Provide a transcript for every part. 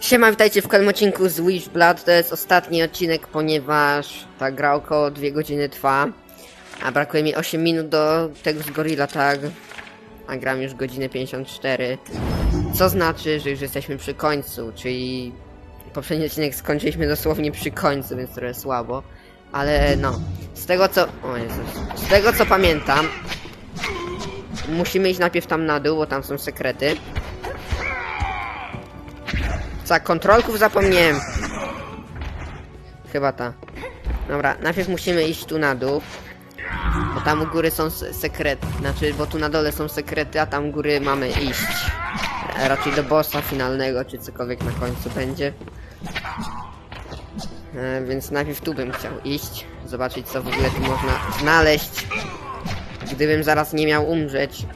Siema, witajcie w kolejnym odcinku z Wishblood. To jest ostatni odcinek, ponieważ ta gra około 2 godziny trwa. A brakuje mi 8 minut do tego z Gorilla Tag. A gram już godzinę 54. Co znaczy, że już jesteśmy przy końcu, czyli poprzedni odcinek skończyliśmy dosłownie przy końcu, więc trochę słabo. Ale no, z tego co... O Jezus. Z tego co pamiętam, musimy iść najpierw tam na dół, bo tam są sekrety. Za kontrolków zapomniałem. Chyba ta. Dobra, najpierw musimy iść tu na dół. Bo tam u góry są se- sekrety. Znaczy, bo tu na dole są sekrety, a tam u góry mamy iść. E, Raczej do bossa finalnego, czy cokolwiek na końcu będzie. E, więc najpierw tu bym chciał iść. Zobaczyć, co w ogóle tu można znaleźć. Gdybym zaraz nie miał umrzeć.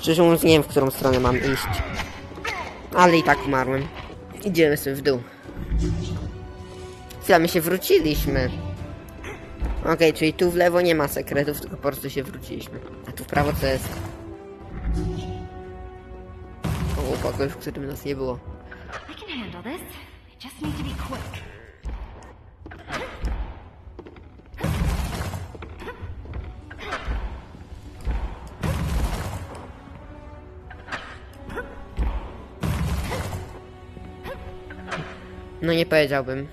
Szczerze mówiąc, nie wiem, w którą stronę mam iść. Ale i tak umarłem. Idziemy sobie w dół. Chwila, my się wróciliśmy. Okej, czyli tu w lewo nie ma sekretów, tylko po prostu się wróciliśmy. A tu w prawo co jest? O, pokój, w którym nas nie było. I can just need to be quick. No nie powiedziałbym.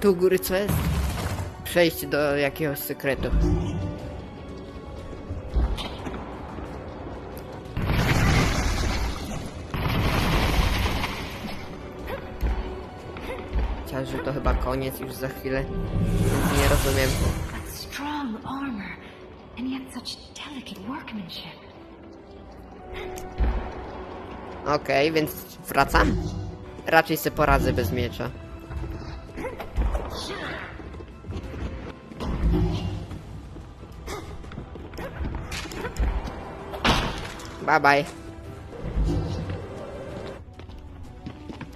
Tu u góry co jest? Przejście do jakiegoś sekretu. Chociaż, że to chyba koniec już za chwilę. Nie rozumiem. Armor, and yet such delicate workmanship. Okej, więc wracam. Raczej se poradzę bez miecza. Bye bye.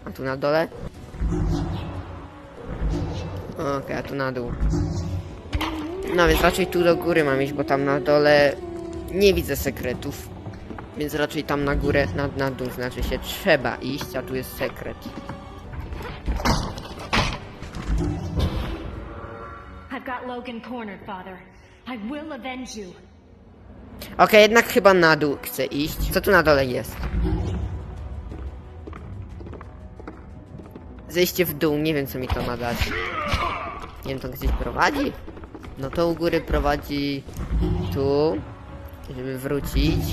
A tu na dole? Okej, a tu na dół. No więc raczej tu do góry mam iść, bo tam na dole nie widzę sekretów. Więc raczej tam na górę, na, na dół, znaczy się trzeba iść, a tu jest sekret. I've got Logan cornered, Father. I will avenge you. Okej, jednak chyba na dół chcę iść. Co tu na dole jest? Zejście w dół, nie wiem co mi to ma dać. Nie wiem, to gdzieś prowadzi? No to u góry prowadzi tu, żeby wrócić.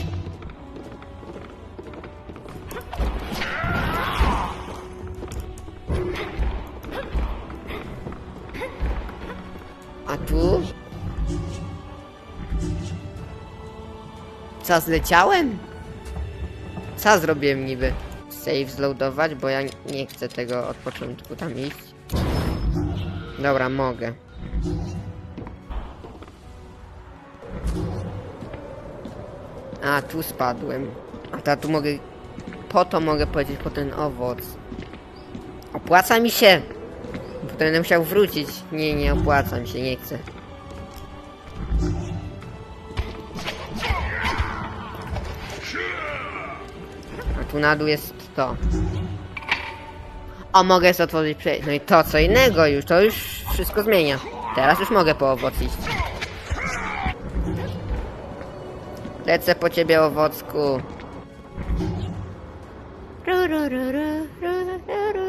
Co, zleciałem? Co zrobiłem niby? Save zloadować, bo ja nie chcę tego od początku tam iść. Dobra, mogę. A, tu spadłem. A ta tu mogę... Po to mogę powiedzieć, po ten owoc. Opłaca mi się! Potem będę musiał wrócić. Nie, nie opłaca mi się, nie chcę. Tu na dół jest to. O, mogę sobie otworzyć przejście. No i to co innego już, to już wszystko zmienia. Teraz już mogę po owoc iść. Lecę po ciebie, owocku. Ru, ru, ru, ru, ru, ru, ru.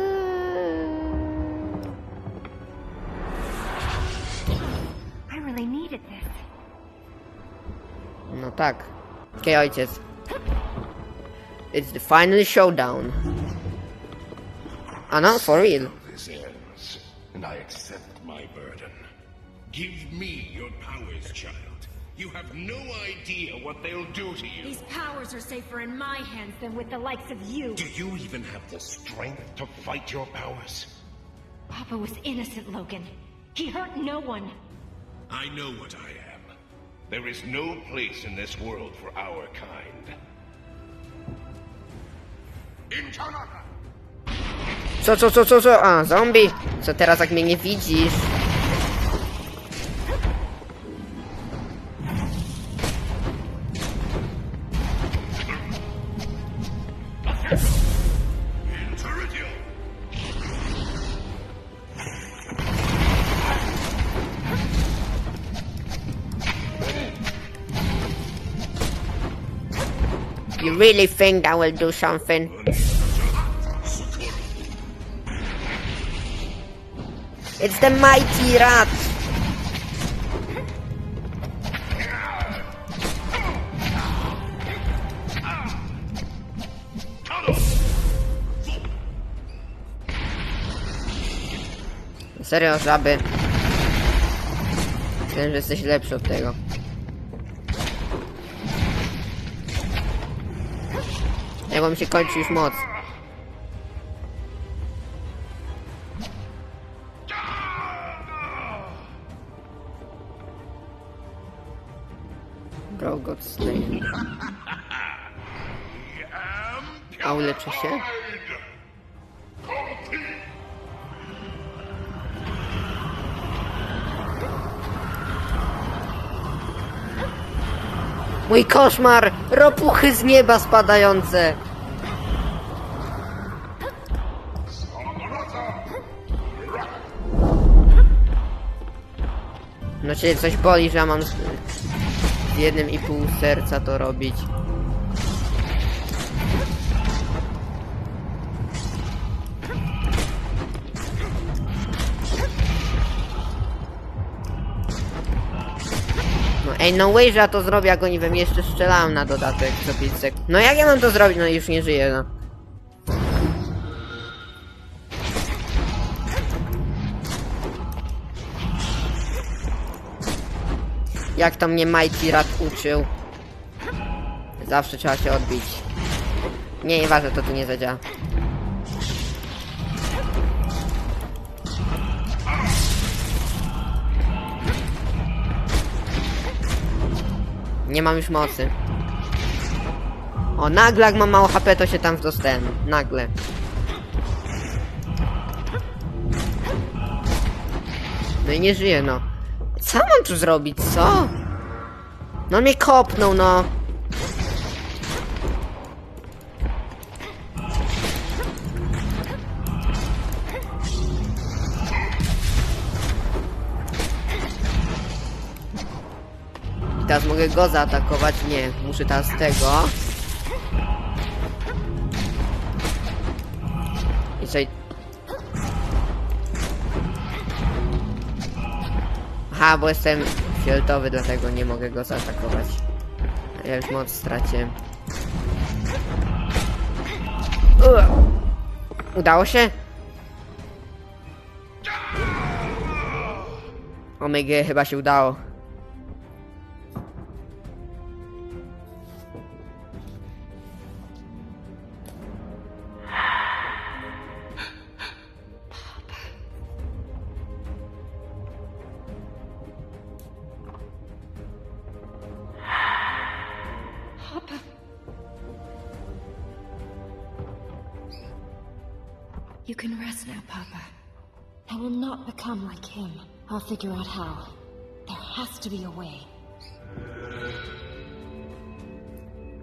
I really needed this. No tak. Okej, ojciec. It's the final showdown. A no, for real. This ends, and I accept my burden. Give me your powers, child. You have no idea what they'll do to you. These powers are safer in my hands than with the likes of you. Do you even have the strength to fight your powers? Papa was innocent, Logan. He hurt no one. I know what I am. There is no place in this world for our kind. Co, co, co, co, co? A, zombie. Co teraz jak mnie nie widzisz? Really think that will do something? It's the mighty rat! Serio, żaby. Myślałem, że jesteś lepszy od tego. Jak wam się kończy już moc. Slain. A uleczę się? Mój koszmar! Ropuchy z nieba spadające! No cię coś boli, że ja mam z z jednym i pół serca to robić. No ej, no way, że ja to zrobię, jak oni we mnie jeszcze strzelają na dodatek co 5 sekund. No jak ja mam to zrobić? No już nie żyję, no. Jak to mnie Mighty Rat uczył. Zawsze trzeba się odbić. Nie, nieważne, to tu nie zadziała. Nie mam już mocy. O, nagle jak mam mało HP, to się tam dostałem. Nagle. No i nie żyję, no. Co mam tu zrobić, co? No mnie kopnął, no. Teraz mogę go zaatakować? Nie, muszę teraz tego. Aha, bo jestem fioletowy, dlatego nie mogę go zaatakować. Ja już moc straciłem. Udało się? Omega chyba się udało. Can rest now, Papa. I will not become like him. I'll figure out how. There has to be a way.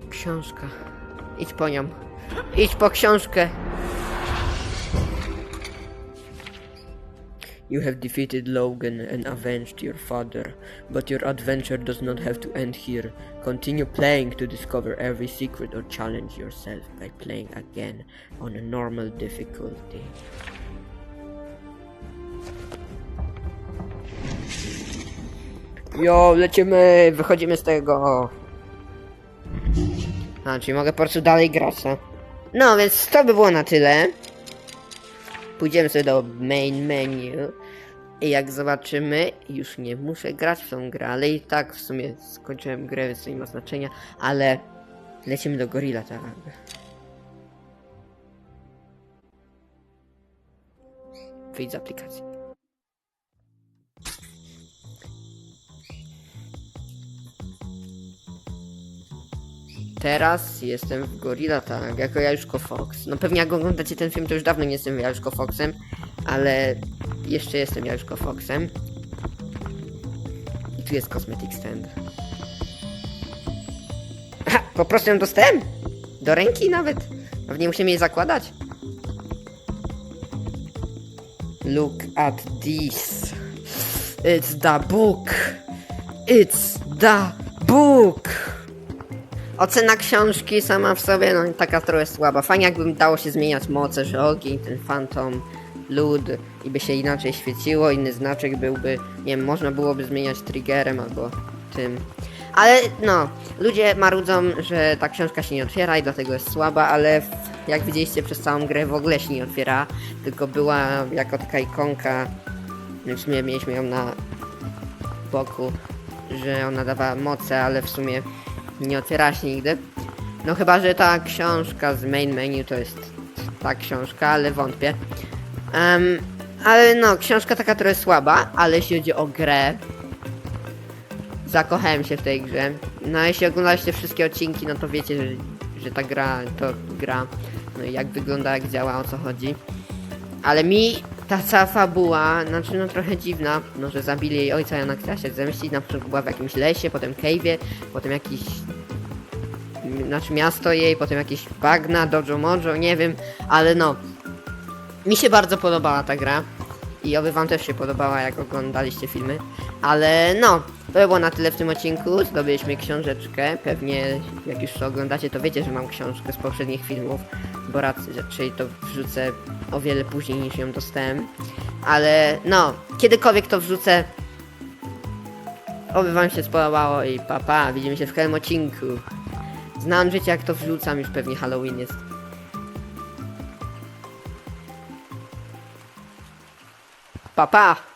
Książka. Idź po nią. Idź po książkę. You have defeated Logan and avenged your father, but your adventure does not have to end here. Continue playing to discover every secret or challenge yourself by playing again on a normal difficulty. Jo, lecimy, wychodzimy z tego. A, czyli mogę po prostu dalej grać, no? No, więc to by było na tyle. Pójdziemy sobie do main menu. I jak zobaczymy, już nie muszę grać w tą grę, ale i tak w sumie skończyłem grę, więc to nie ma znaczenia, ale lecimy do Gorilla tak. Wyjdź z aplikacji. Teraz jestem w Gorilla Tag, jako Jajuszko Fox. No pewnie jak oglądacie ten film, to już dawno nie jestem Jajuszko Foxem, ale jeszcze jestem Jajuszko Foxem. I tu jest Cosmetic Stand. Ha, po prostu ją dostałem? Do ręki nawet? Pewnie musimy jej zakładać. Look at this. It's the book. It's the book. Ocena książki sama w sobie, no taka trochę słaba. Fajnie jakbym dało się zmieniać moce, że ogień, ten fantom, lód i by się inaczej świeciło, inny znaczek byłby, nie wiem, można byłoby zmieniać triggerem albo tym. Ale no, ludzie marudzą, że ta książka się nie otwiera i dlatego jest słaba, ale jak widzieliście przez całą grę w ogóle się nie otwiera, tylko była jako taka ikonka, w sumie mieliśmy ją na boku, że ona dawała moce, ale w sumie nie otwiera się nigdy. No chyba, że ta książka z main menu to jest ta książka, ale wątpię. Em, ale no, książka taka trochę słaba, ale jeśli chodzi o grę, zakochałem się w tej grze. No jeśli oglądaliście wszystkie odcinki, no to wiecie, że, że ta gra to gra. No i jak wygląda, jak działa, o co chodzi. Ale mi ta cała fabuła, znaczy no trochę dziwna, no że zabili jej ojca Jana Krasiak, zemścić na początku była w jakimś lesie, potem cave'ie, potem jakiś znaczy miasto jej, potem jakieś bagna, dojo mojo, nie wiem, ale no mi się bardzo podobała ta gra. I oby wam też się podobała jak oglądaliście filmy, ale no to by było na tyle w tym odcinku, zdobyliśmy książeczkę, pewnie jak już to oglądacie to wiecie, że mam książkę z poprzednich filmów, bo raczej to wrzucę o wiele później niż ją dostałem, ale no, kiedykolwiek to wrzucę, oby wam się spodobało i papa, pa, widzimy się w kolejnym odcinku. Znam życie jak to wrzucam, już pewnie Halloween jest. Papa! Pa.